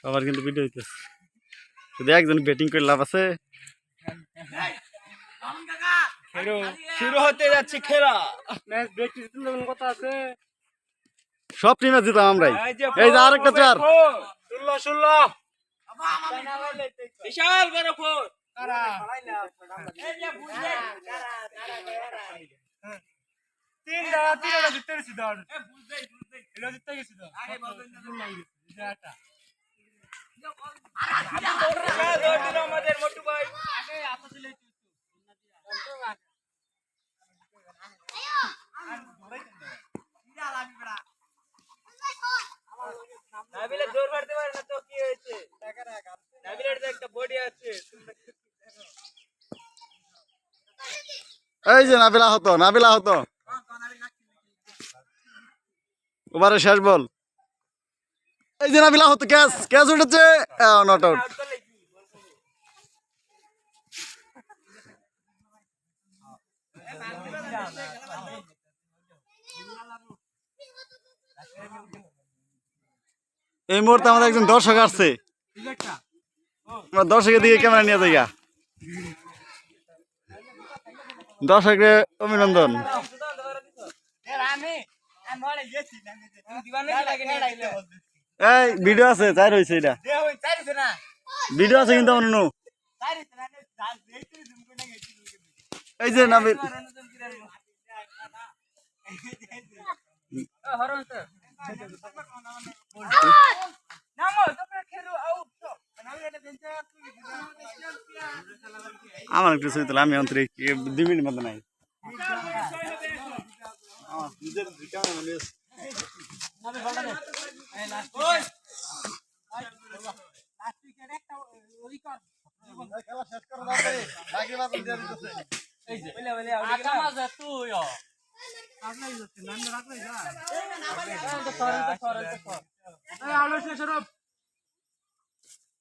সবার কিন্তু ভিডিও হইতেছে। শুধু একজন ব্যাটিং করে লাভ আছে। শুরু হতে যাচ্ছে খেলা। ম্যাচ দিতে কথা আছে। সব টিমে জিতাম আমরাই। এই যে আরেকটা চার। ষোলো ষোলো বিশাল বড় ফোর তিন দাঁড়া তিন জিততে গেছি ধর। এটা জিততে গেছি ধর আমাদের মোটু ভাই নাবিলের জোর মারতে পারে না তো কি হয়েছে নাবিলের তো একটা বডি আছে এই যে নাবিলা হতো নাবিলা হতো ওভারে শেষ বল। এই যে নাবিলা হতো ক্যাচ ক্যাচ উঠেছে। নট আউট এই মুহূর্তে আমাদের একজন দর্শক আসছে। আমরা দর্শকের দিকে ক্যামেরা নিয়ে যাই গা। দর্শকের অভিনন্দন। এই ভিডিও আছে তাই রয়েছে এটা। ভিডিও আছে কিন্তু আমার নু। এই যে নাবিল আমার একটু ছবি তোলা আমি অন্তরে দুই মিনিট মতো নাই। আমার নিজের ক্যামেরা নিয়ে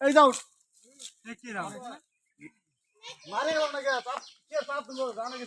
এই যাও মারে ওর নাকি চাপ কে চাপ দিলো জানে কি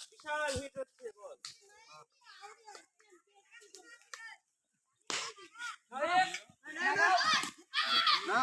বিশাল হিট হচ্ছে বল। না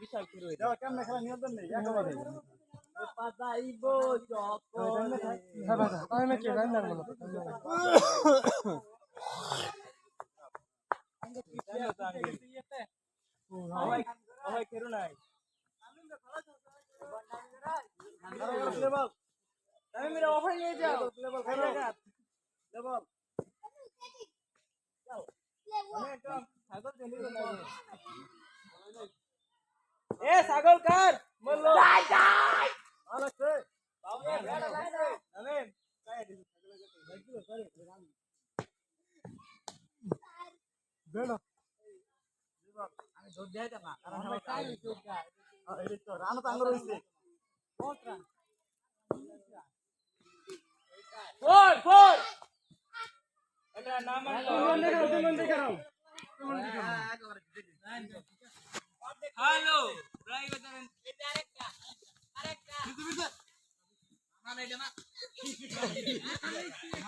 বিশাল খেলা নিয়ন্ত্রণ নেই একেবারে মেরে অফার নিয়ে যাও লেবল এ ছাগল কার বলল রানা তো আঙ্গুর হইছে। Four four. এটা নাম হ্যালো আরেকটা আরেকটা